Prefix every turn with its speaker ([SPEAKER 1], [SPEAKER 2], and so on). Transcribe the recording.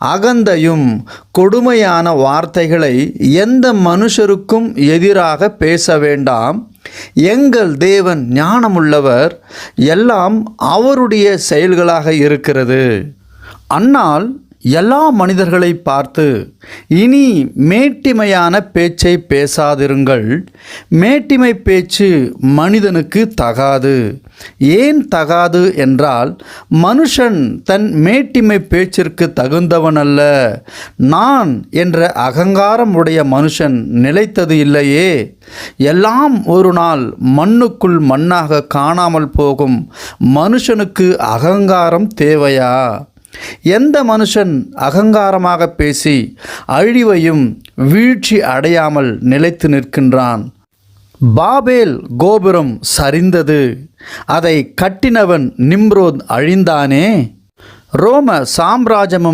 [SPEAKER 1] அகந்தையும் கொடுமையான வார்த்தைகளை எந்த மனுஷருக்கும் எதிராக பேச வேண்டாம். எங்கள் தேவன் ஞானமுள்ளவர் எல்லாம் அவருடைய செயல்களாக இருக்கிறது. அன்னால் எல்லா மனிதர்களை பார்த்து இனி மேட்டிமையான பேச்சை பேசாதிருங்கள். மேட்டிமை பேச்சு மனிதனுக்கு தகாது. ஏன் தகாது என்றால் மனுஷன் தன் மேட்டிமை பேச்சிற்கு தகுந்தவன் அல்ல நான் என்ற அகங்காரம் உடைய மனுஷன் நிலைத்தது இல்லையே. எல்லாம் ஒரு நாள் மண்ணுக்குள் மண்ணாக காணாமல் போகும். மனுஷனுக்கு அகங்காரம் தேவையா? எந்த மனுஷன் அகங்காரமாக பேசி அழிவையும் வீழ்ச்சி அடையாமல் நிலைத்து நிற்கின்றான்? பாபேல் கோபுரம் சரிந்தது. அதை கட்டினவன் நிம்ரோத் அழிந்தானே? ரோம சாம்ராஜ்யமும்